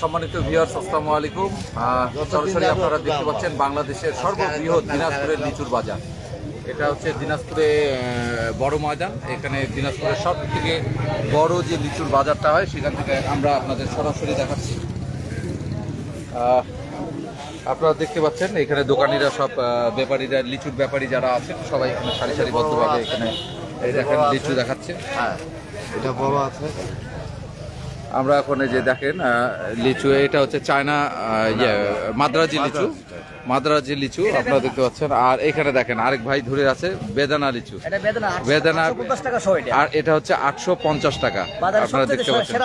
সম্মানিত ভিউয়ার্স আসসালামু আলাইকুম। সরাসরি আপনারা দেখতে পাচ্ছেন বাংলাদেশের সর্ববৃহৎ দিনাজপুরের লিচুর বাজার। এটা হচ্ছে দিনাজপুরে বড় ময়দান। এখানে দিনাজপুরের সব থেকে বড় যে লিচুর বাজারটা হয়, সেখান থেকে আমরা আপনাদের সরাসরি দেখাচ্ছি। আপনারা দেখতে পাচ্ছেন, এখানে দোকানিরা সব ব্যাপারীরা, লিচুর ব্যাপারী যারা আছেন, সবাই এখানে সারি সারিবদ্ধভাবে এখানে এই দেখেন লিচু দেখাচ্ছে। হ্যাঁ এটা বড় আছে। আমরা এখন যে দেখেন লিচু এটা হচ্ছে চায়না ইয়ে মাদ্রাজি লিচু। মাদ্রাজি লিচু আপনারা দেখতে পাচ্ছেন। আর এখানে দেখেন আরেক ভাই ধরে আছে বেদানা লিচু। বেদানা আর এটা হচ্ছে আটশো পঞ্চাশ টাকা। আপনারা দেখতে পাচ্ছেন।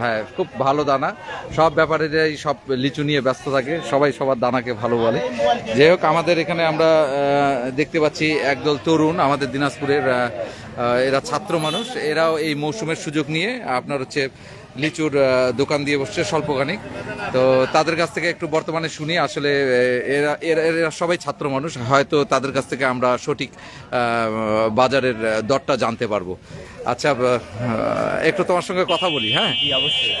হ্যাঁ খুব ভালো দানা। সব ব্যাপারীরাই সব লিচু নিয়ে ব্যস্ত থাকে। সবাই সবার দানাকে ভালো বলে। যাই হোক আমাদের এখানে আমরা দেখতে পাচ্ছি একদল তরুণ আমাদের দিনাজপুরের এরা ছাত্র মানুষ। এরাও এই মৌসুমের সুযোগ নিয়ে আপনার হচ্ছে লিচুর দোকান দিয়ে বসছে স্বল্পখানিক। তো তাদের কাছ থেকে একটু বর্তমানে শুনি আসলে এরা এরা এরা সবাই ছাত্র মানুষ হয়তো তাদের কাছ থেকে আমরা সঠিক বাজারের দরটা জানতে পারব। আচ্ছা একটু তোমার সঙ্গে কথা বলি হ্যাঁ? অবশ্যই।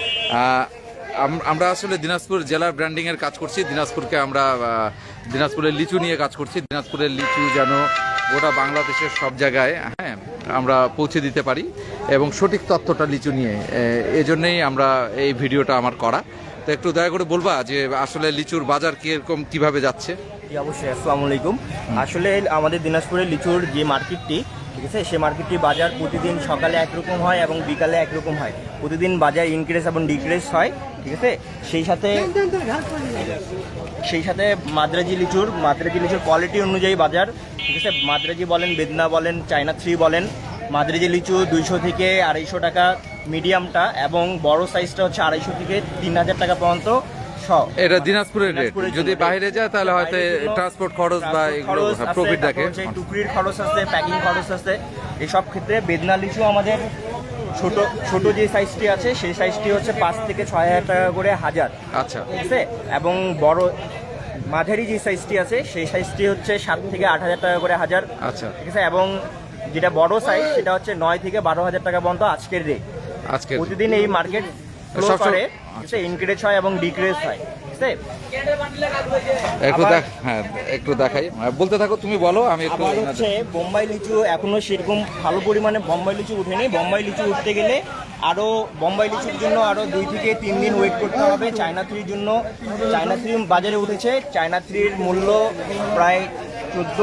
আমরা আসলে দিনাজপুর জেলার ব্র্যান্ডিং এর কাজ করছি দিনাজপুরকে আমরা দিনাজপুরের লিচু নিয়ে কাজ করছি। দিনাজপুরের লিচু যেন গোটা বাংলাদেশের সব জায়গায় হ্যাঁ? আমরা পৌঁছে দিতে পারি এবং সঠিক তথ্যটা লিচু নিয়ে এজন্যই আমরা এই ভিডিওটা আমার করা। তো একটু দয়া করে বলবা যে আসলে লিচুর বাজার কীরকম, কীভাবে যাচ্ছে? অবশ্যই। আসসালামু আলাইকুম। আসলে আমাদের দিনাজপুরের লিচুর যে মার্কেটটি ঠিক আছে? সে মার্কেটটি বাজার প্রতিদিন সকালে একরকম হয় এবং বিকালে একরকম হয়। প্রতিদিন বাজার ইনক্রিজ এবং ডিক্রিজ হয় ঠিক আছে? সেই সাথে সেই সাথে মাদ্রাজি লিচুর মাদ্রাজি লিচুর কোয়ালিটি অনুযায়ী বাজার ঠিক আছে? মাদ্রাজি বলেন বেদনা বলেন চায়না থ্রি বলেন। মাদ্রাজি লিচু দুইশো থেকে আড়াইশো টাকা মিডিয়ামটা এবং বড় সাইজটা হচ্ছে আড়াইশো থেকে তিন হাজার টাকা পর্যন্ত। এটা দিনাজপুরের রেট যদি বাইরে যায় তাহলে হয়তো ট্রান্সপোর্ট খরচ বা এগুলো প্রফিট তারপর দেখে টুকরির খরচ আছে প্যাকিং খরচ আছে। এসব ক্ষেত্রে বেদনা লিচু আমাদের ছোট ছোট যে সাইজটি আছে সেই সাইজটি হচ্ছে পাঁচ থেকে ছয় হাজার টাকা করে হাজার। আচ্ছা। ঠিক আছে? এবং বড় মাঝারি যে সাইজটি আছে সেই সাইজটি হচ্ছে সাত থেকে আট হাজার টাকা করে হাজার। আচ্ছা। ঠিক আছে? এবং যেটা বড় সাইজ সেটা হচ্ছে নয় থেকে বারো হাজার টাকা পর্যন্ত আজকের রেট আজকে প্রতিদিন এই মার্কেট ফ্লো করে ইনক্রিজ হয় এবং ডিক্রিজ হয় একটু দেখ হ্যাঁ একটু দেখাই। হ্যাঁ, বলতে থাকো তুমি বলো আমি একটু হচ্ছে বোম্বাই লিচু এখনও সেরকম ভালো পরিমাণে বোম্বাই লিচু উঠেনি বোম্বাই লিচু উঠতে গেলে আরও বোম্বাই লিচুর জন্য আরও দুই থেকে তিন দিন ওয়েট করতে হবে। চায়না থ্রির জন্য চায়না থ্রি বাজারে উঠেছে। চায়না থ্রির মূল্য প্রায় চোদ্দ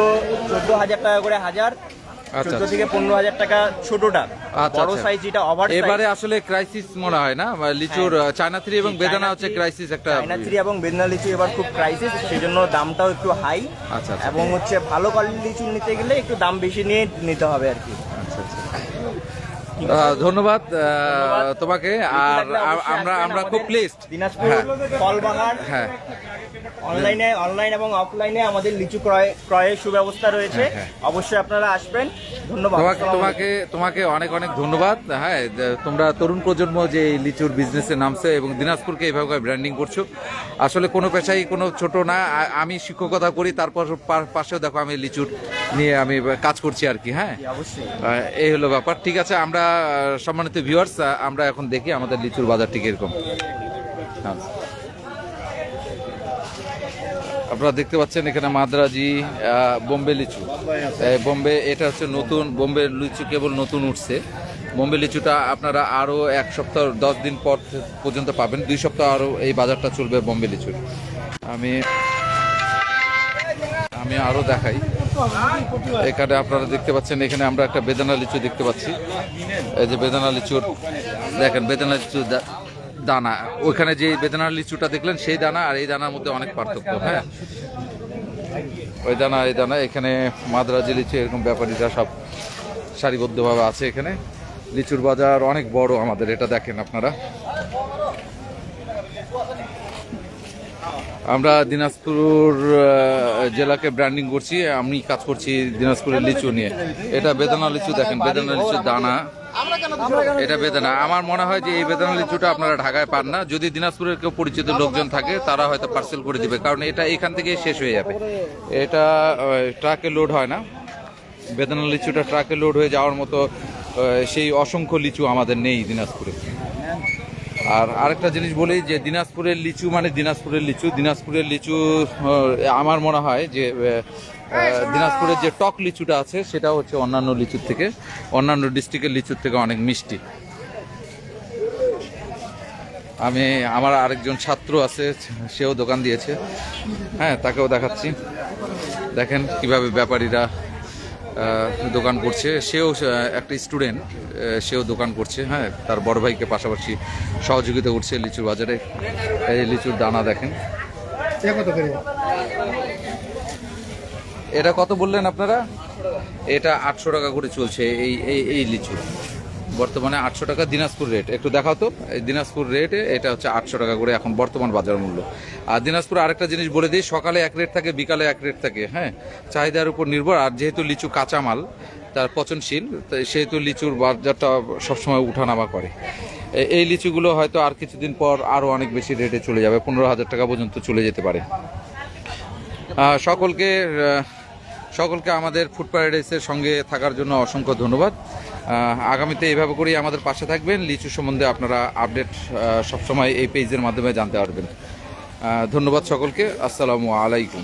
চোদ্দ হাজার টাকা করে হাজার। আচ্ছা, চোদ্দ থেকে পনেরো হাজার টাকা ছোটটা আচ্ছা, বড় আচ্ছা। সাইজ যেটা ওভার এবারে আসলে ক্রাইসিস মনে হয় না? লিচুর হ্যাঁ। চায়না থ্রি এবং বেদানা হচ্ছে ক্রাইসিস একটা চায়না থ্রি এবং বেদনা লিচু এবার খুব ক্রাইসিস সেজন্য দামটাও একটু হাই আচ্ছা, আচ্ছা। এবং হচ্ছে ভালো কোয়ালিটির লিচু নিতে গেলে একটু দাম বেশি নিয়ে নিতে হবে আর কি। আচ্ছা, আচ্ছা। ধন্যবাদ তোমাকে। আর আমরা আমরা খুব প্লেসড দিনাজপুর হ্যাঁ। কলবাগান হ্যাঁ। অনলাইনে অনলাইন এবং অফলাইনে আমাদের লিচু ক্রয় ক্রয়ের সুব্যবস্থা রয়েছে। হ্যাঁ, অবশ্যই আপনারা আসবেন। ধন্যবাদ। তোমাকে তোমাকে অনেক অনেক ধন্যবাদ। হ্যাঁ তোমরা তরুণ প্রজন্ম যে লিচুর বিজনেসে নামছে এবং দিনাজপুরকে এইভাবে ব্র্যান্ডিং করছ আসলে কোনো পেশাই কোনো ছোট না। আমি শিক্ষকতা করি তারপর পাশেও দেখো আমি লিচুর নিয়ে আমি কাজ করছি আর কি হ্যাঁ? অবশ্যই। এই হলো ব্যাপার। ঠিক আছে আমরা সম্মানিত ভিউয়ার্স আমরা এখন দেখি আমাদের লিচুর বাজারটি কীরকম। হ্যাঁ। আপনারা দেখতে পাচ্ছেন এখানে মাদ্রাজি বোম্বে লিচু। বোম্বে, এটা হচ্ছে নতুন, বোম্বে লিচু কেবল নতুন উঠছে। বোম্বে লিচুটা আপনারা আরও এক সপ্তাহ, দশ দিন পর পর্যন্ত পাবেন। দুই সপ্তাহ আরও এই বাজারটা চলবে বোম্বে লিচুর। আমি আমি আরও দেখাই। এখানে আপনারা দেখতে পাচ্ছেন, এখানে আমরা একটা বেদানা লিচু দেখতে পাচ্ছি। এই যে বেদানা লিচুর, দেখেন, বেদানা লিচু দানা ওইখানে যে বেদানা লিচুটা দেখলেন, সেই দানা আর এই দানার মধ্যে অনেক পার্থক্য হ্যাঁ? ওই দানা, এই দানা, এখানে মাদ্রাজি লিচু, এরকম ব্যাপারীরা সব সারিবদ্ধভাবে আছে এখানে। লিচুর বাজার অনেক বড় আমাদের, এটা দেখেন আপনারা। আমরা দিনাজপুর জেলাকে ব্র্যান্ডিং করছি, আমি কাজ করছি দিনাজপুরের লিচু নিয়ে। এটা বেদানা লিচু দেখেন, বেদানা লিচু দানা। এটা বেদনা। আমার মনে হয় যে এই বেদনা লিচুটা আপনারা ঢাকায় পান না। যদি দিনাজপুরের কেউ পরিচিত লোকজন থাকে, তারা হয়তো পার্সেল করে দিবে। কারণ এটা এখান থেকে শেষ হয়ে যাবে। এটা ট্রাকে লোড হয় না। বেদনা লিচুটা ট্রাকে লোড হয়ে যাওয়ার মতো সেই অসংখ্য লিচু আমাদের নেই দিনাজপুরে। আর আরেকটা জিনিস বলি যে দিনাজপুরের লিচু মানে দিনাজপুরের লিচু দিনাজপুরের লিচু আমার মনে হয় যে দিনাজপুরের যে টক লিচুটা আছে সেটা হচ্ছে অন্যান্য লিচুর থেকে, অন্যান্য ডিস্ট্রিক্টের লিচুর থেকে অনেক মিষ্টি। আমি, আমার আরেকজন ছাত্র আছে, সেও দোকান দিয়েছে। হ্যাঁ তাকেও দেখাচ্ছি। দেখেন কীভাবে ব্যাপারীরা দোকান করছে। সেও একটা স্টুডেন্ট সেও দোকান করছে হ্যাঁ। তার বড় ভাইকে পাশাপাশি সহযোগিতা করছে লিচুর বাজারে। এই লিচুর দানা দেখেন। এটা কত বললেন আপনারা? এটা আটশো টাকা করে চলছে এই এই এই লিচু। বর্তমানে আটশো টাকা দিনাজপুর রেট একটু দেখাও তো, এই দিনাজপুর রেটে এটা হচ্ছে আটশো টাকা করে এখন বর্তমান বাজার মূল্য। আর দিনাজপুর আরেকটা জিনিস বলে দিই, সকালে এক রেট থাকে, বিকালে এক রেট থাকে হ্যাঁ? চাহিদার উপর নির্ভর, আর যেহেতু লিচু কাঁচামাল, তার পচনশীল সেহেতু লিচুর বাজারটা সবসময় উঠানামা করে। এই লিচুগুলো হয়তো আর কিছুদিন পর আরও অনেক বেশি রেটে চলে যাবে, পনেরো হাজার টাকা পর্যন্ত চলে যেতে পারে। সকলকে সকলকে আমাদের ফুড প্যারাডাইসের সঙ্গে থাকার জন্য অসংখ্য ধন্যবাদ। আগামীতে এভাবে করেই আমাদের পাশে থাকবেন। লিচু সম্বন্ধে আপনারা আপডেট সবসময় এই পেজের মাধ্যমে জানতে পারবেন। ধন্যবাদ সকলকে। আসসালামু আলাইকুম।